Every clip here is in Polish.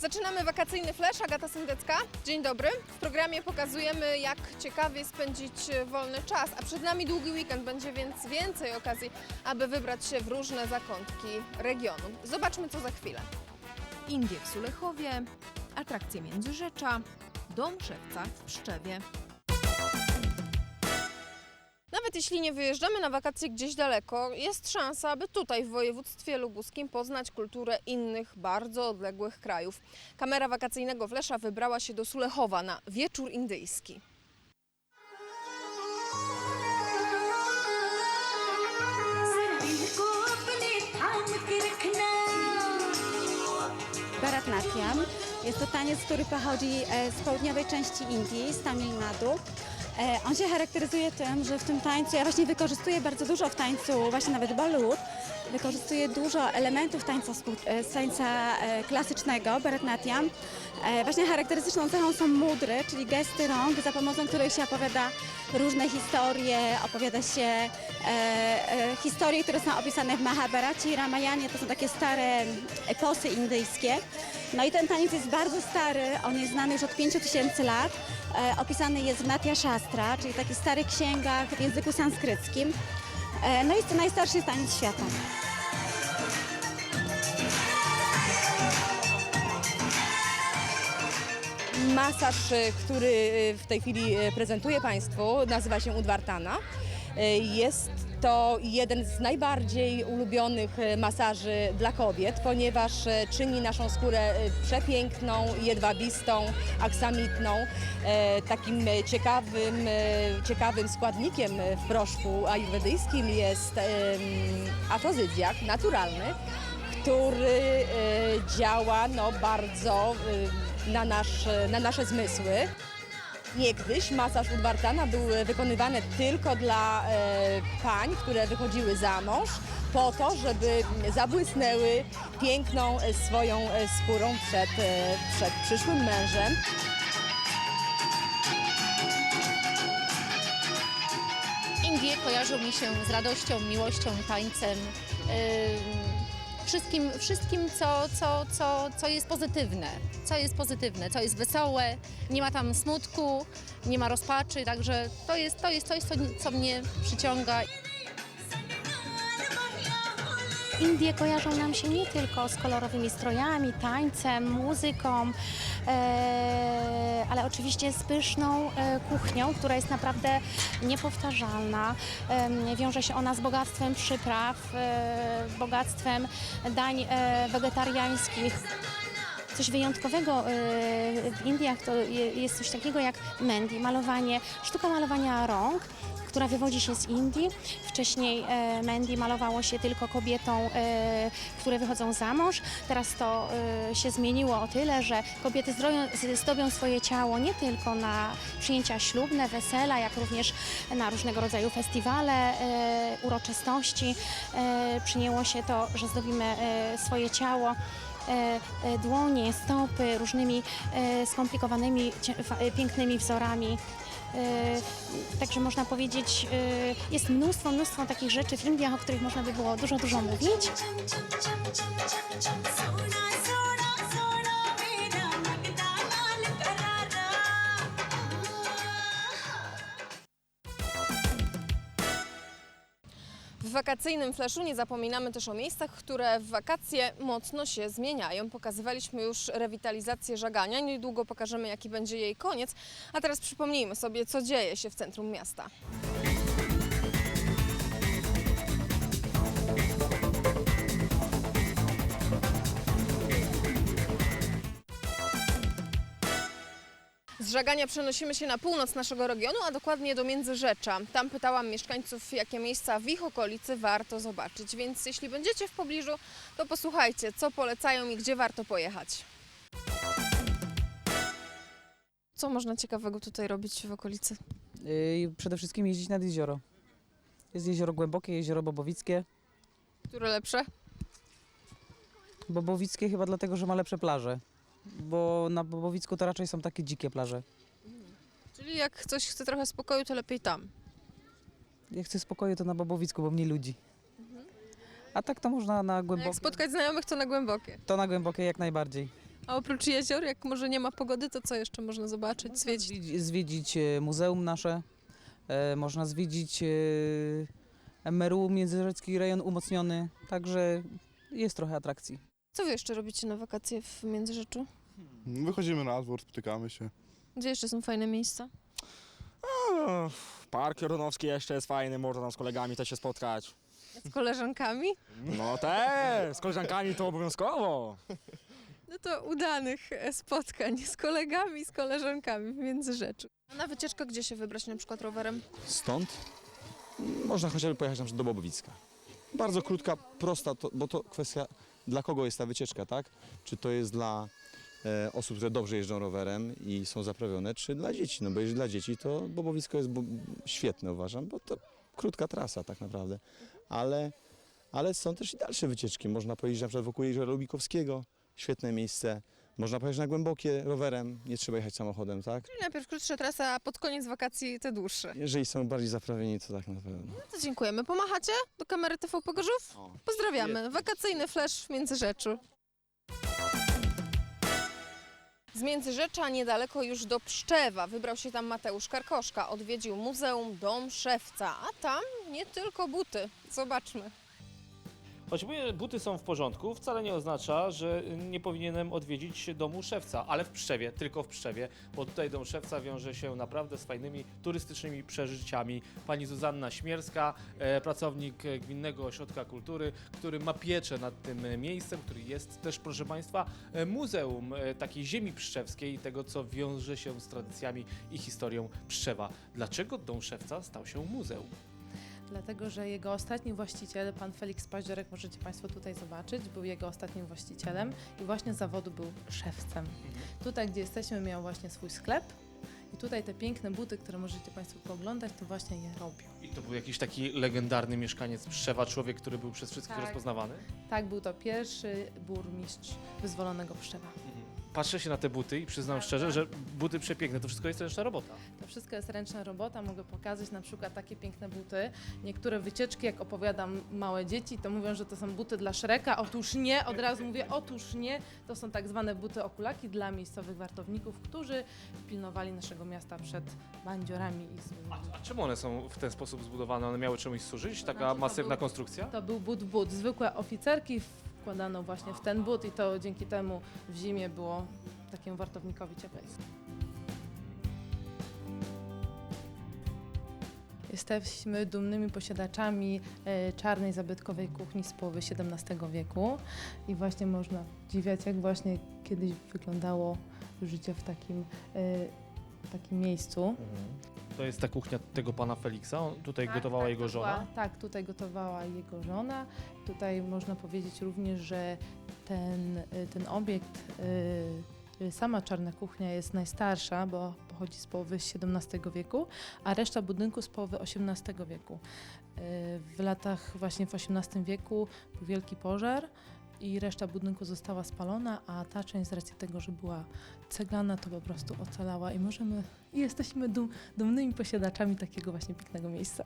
Zaczynamy wakacyjny flash, Agata Sendecka. Dzień dobry. W programie pokazujemy, jak ciekawie spędzić e, wolny czas, a przed nami długi weekend, będzie więc więcej okazji, aby wybrać się w różne zakątki regionu. Zobaczmy, co za chwilę. Indie w Sulechowie, atrakcje Międzyrzecza, dom szewca w Pszczewie jeśli nie wyjeżdżamy na wakacje gdzieś daleko, jest szansa, aby tutaj w województwie lubuskim poznać kulturę innych, bardzo odległych krajów. Kamera wakacyjnego Wlesza wybrała się do Sulechowa na wieczór indyjski. Bharatnatyam. Jest to taniec, który pochodzi e, z południowej części Indii, z Tamil Nadu. E, On się charakteryzuje tym, że w tym tańcu, ja właśnie wykorzystuję bardzo dużo w tańcu, właśnie nawet Bollywood, wykorzystuję dużo elementów tańca, e, tańca e, klasycznego, Bharatnatyam. E, Właśnie charakterystyczną cechą są mudry, czyli gesty rąk, za pomocą których się opowiada różne historie, opowiada się historie, które są opisane w Mahabharacie i Ramayanie, to są takie stare eposy indyjskie. No i ten taniec jest bardzo stary, on jest znany już od 5000 lat. E, opisany jest w Natya Shastra, czyli takich starych księgach w języku sanskryckim. E, no jest to najstarszy taniec świata. Masaż, e, który e, w tej chwili e, prezentuję Państwu, nazywa się Udwartana. E, Jest to jeden z najbardziej ulubionych e, masaży dla kobiet, ponieważ e, czyni naszą skórę e, przepiękną, jedwabistą, aksamitną. Takim ciekawym, ciekawym składnikiem w proszku ajurwedyjskim jest afrozydiak naturalny, który działa no, bardzo na, nasz, na nasze zmysły. Niegdyś masaż Udwartana był e, wykonywany tylko dla e, pań, które wychodziły za mąż, po to, żeby zabłysnęły piękną e, swoją skórą przed, przed przyszłym mężem. Indie kojarzą mi się z radością, miłością, tańcem, ym, wszystkim, wszystkim co, co, co, co jest pozytywne, co jest pozytywne, co jest wesołe, nie ma tam smutku, nie ma rozpaczy, także to jest, to jest coś, co, co mnie przyciąga. Indie kojarzą nam się nie tylko z kolorowymi strojami, tańcem, muzyką, ale oczywiście z pyszną e, kuchnią, która jest naprawdę niepowtarzalna. Wiąże się ona z bogactwem przypraw, e, bogactwem dań e, wegetariańskich. Coś wyjątkowego e, w Indiach to je- jest coś takiego jak mendi, malowanie, sztuka malowania rąk która wywodzi się z Indii. Wcześniej e, Mandy malowało się tylko kobietom, e, które wychodzą za mąż. Teraz to się zmieniło o tyle, że kobiety zdobią swoje ciało nie tylko na przyjęcia ślubne, wesela, jak również na różnego rodzaju festiwale, uroczystości. Przyjęło się to, że zdobimy swoje ciało dłonie, stopy różnymi e, skomplikowanymi, e, pięknymi wzorami. E, Także można powiedzieć, e, jest mnóstwo, mnóstwo takich rzeczy w Indiach, o których można by było dużo, dużo mówić. W wakacyjnym flaszu nie zapominamy też o miejscach, które w wakacje mocno się zmieniają. Pokazywaliśmy już rewitalizację żagania, niedługo pokażemy jaki będzie jej koniec, a teraz przypomnijmy sobie, co dzieje się w centrum miasta. Z Żagania przenosimy się na północ naszego regionu, a dokładnie do Międzyrzecza. Tam pytałam mieszkańców, jakie miejsca w ich okolicy warto zobaczyć, więc jeśli będziecie w pobliżu, to posłuchajcie, co polecają i gdzie warto pojechać. Co można ciekawego tutaj robić w okolicy? Yy, przede wszystkim jeździć nad jezioro. Jest jezioro głębokie, jezioro Bobowickie. Które lepsze? Bobowickie chyba dlatego, że ma lepsze plaże. Bo na Bobowicku to raczej są takie dzikie plaże. Czyli jak ktoś chce trochę spokoju, to lepiej tam. Jak chcę spokoju, to na Bobowicku, bo mniej ludzi. A tak to można na A jak głębokie. spotkać znajomych, to na głębokie. To na głębokie jak najbardziej. A oprócz jezior, jak może nie ma pogody, to co jeszcze można zobaczyć, zwiedzić? Zwiedzić, zwiedzić e, muzeum nasze, e, można zwiedzić e, MRU Międzyrzecki Rejon Umocniony, także jest trochę atrakcji. Co wy jeszcze robicie na wakacje w Międzyrzeczu? Wychodzimy na dwór, spotykamy się. Gdzie jeszcze są fajne miejsca? A, Park Jordanowski jeszcze jest fajny, można tam z kolegami też się spotkać. Z koleżankami? No też, z koleżankami to obowiązkowo. No to udanych e, spotkań z kolegami, z koleżankami w Międzyrzeczu. A na wycieczkę gdzie się wybrać, na przykład rowerem? Stąd można chociażby pojechać na przykład do Bobowicka. Bardzo krótka, prosta, to, bo to kwestia dla kogo jest ta wycieczka, tak? Czy to jest dla e, osób, które dobrze jeżdżą rowerem i są zaprawione, czy dla dzieci? No bo jeżeli dla dzieci, to Bobowisko jest bo, świetne uważam, bo to krótka trasa tak naprawdę. Ale, ale są też i dalsze wycieczki. Można pojeździć na przykład wokół Jeziora Lubikowskiego, świetne miejsce. Można pojechać na głębokie rowerem, nie trzeba jechać samochodem, tak? Czyli najpierw krótsza trasa, a pod koniec wakacji te dłuższe. Jeżeli są bardziej zaprawieni, to tak na pewno. No to dziękujemy. Pomachacie do kamery TVP Gorzów? Pozdrawiamy. Wakacyjny flash w Międzyrzeczu. Z Międzyrzecza niedaleko już do Pszczewa wybrał się tam Mateusz Karkoszka. Odwiedził Muzeum Dom Szewca, a tam nie tylko buty. Zobaczmy. Choć moje buty są w porządku, wcale nie oznacza, że nie powinienem odwiedzić domu szewca, ale w Pszczewie, tylko w Pszczewie, bo tutaj dom szewca wiąże się naprawdę z fajnymi turystycznymi przeżyciami. Pani Zuzanna Śmierska, e, pracownik Gminnego Ośrodka Kultury, który ma pieczę nad tym miejscem, który jest też, proszę Państwa, e, muzeum e, takiej ziemi pszczewskiej i tego, co wiąże się z tradycjami i historią Pszczewa. Dlaczego dom szewca stał się muzeum? Dlatego, że jego ostatni właściciel, pan Felix Paździorek, możecie Państwo tutaj zobaczyć, był jego ostatnim właścicielem i właśnie z zawodu był szewcem. Tutaj, gdzie jesteśmy, miał właśnie swój sklep i tutaj te piękne buty, które możecie Państwo pooglądać, to właśnie je robił. I to był jakiś taki legendarny mieszkaniec Pszczewa, człowiek, który był przez wszystkich Tak. rozpoznawany? Tak, był to pierwszy burmistrz wyzwolonego Pszczewa. Patrzę się na te buty i przyznam szczerze, że buty przepiękne, to wszystko jest ręczna robota. To wszystko jest ręczna robota. Mogę pokazać na przykład takie piękne buty. Niektóre wycieczki, jak opowiadam małe dzieci, to mówią, że to są buty dla Szreka. Otóż nie, od razu mówię, otóż nie. To są tak zwane buty okulaki dla miejscowych wartowników, którzy pilnowali naszego miasta przed bandziorami i złymi. A, a czemu one są w ten sposób zbudowane? One miały czemuś służyć? Taka znaczy, to masywna był- konstrukcja? To był but but. Zwykłe oficerki wkładano właśnie w ten but i to dzięki temu w zimie było takiemu wartownikowi cieplej. Jesteśmy dumnymi posiadaczami e, czarnej zabytkowej kuchni z połowy XVII wieku i właśnie można dziwiać, jak właśnie kiedyś wyglądało życie w takim, e, takim miejscu. To jest ta kuchnia tego pana Feliksa, on tutaj Tak, gotowała tak, jego to żona. była- tak, tutaj gotowała jego żona. Tutaj można powiedzieć również, że ten, y, ten obiekt, y, y, sama czarna kuchnia jest najstarsza, bo pochodzi z połowy XVII wieku, a reszta budynku z połowy XVIII wieku. Y, W latach właśnie w XVIII wieku był wielki pożar i reszta budynku została spalona, a ta część z racji tego, że była ceglana, to po prostu ocalała i możemy, i jesteśmy dum, dumnymi posiadaczami takiego właśnie pięknego miejsca.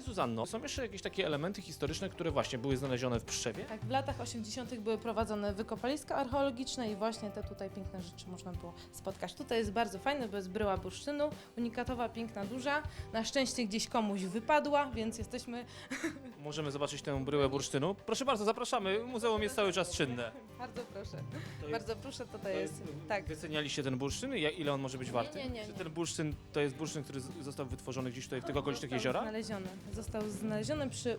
Pani Zuzanno, są jeszcze jakieś takie elementy historyczne, które właśnie były znalezione w Pszczewie? Tak, w latach 80. były prowadzone wykopaliska archeologiczne i właśnie te tutaj piękne rzeczy można było spotkać. Tutaj jest bardzo fajne, bo jest bryła bursztynu, unikatowa, piękna, duża. Na szczęście gdzieś komuś wypadła, więc jesteśmy... Możemy zobaczyć tę bryłę bursztynu. Proszę bardzo, zapraszamy. Muzeum jest cały czas czynne. Bardzo proszę, jest- bardzo proszę, tutaj jest... Tak. Wycenialiście ten bursztyn? Ja- Ile on może być warty? nie, nie, Czy nie. ten bursztyn to jest bursztyn, który z- został wytworzony gdzieś tutaj w tych okolicznych Został jeziorach? Znaleziony. Został znaleziony przy, y,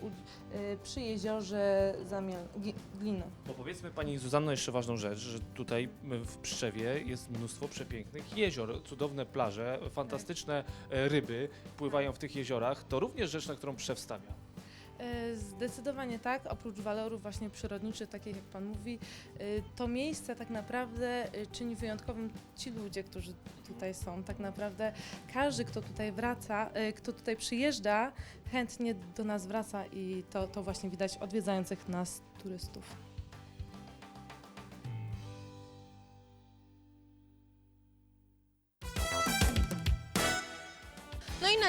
przy jeziorze Zamiel... Gi- Glino. Bo powiedzmy Pani Zuzanno jeszcze ważną rzecz, że tutaj w Pszczewie jest mnóstwo przepięknych jezior, cudowne plaże, fantastyczne e, ryby pływają w tych jeziorach. To również rzecz, na którą Pszczew stawia. E, Zdecydowanie tak, oprócz walorów właśnie przyrodniczych, takich jak Pan mówi, e, to miejsce tak naprawdę e, czyni wyjątkowym ci ludzie, którzy tutaj są. Tak naprawdę każdy, kto tutaj wraca, kto tutaj przyjeżdża, chętnie do nas wraca i to, to właśnie widać odwiedzających nas turystów.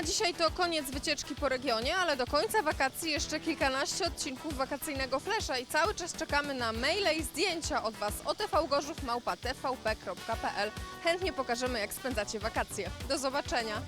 Dzisiaj to koniec wycieczki po regionie, ale do końca wakacji jeszcze kilkanaście odcinków wakacyjnego Flesza i cały czas czekamy na maile i zdjęcia od Was o tvgorzów.tvp.pl. Chętnie pokażemy, jak spędzacie wakacje. Do zobaczenia!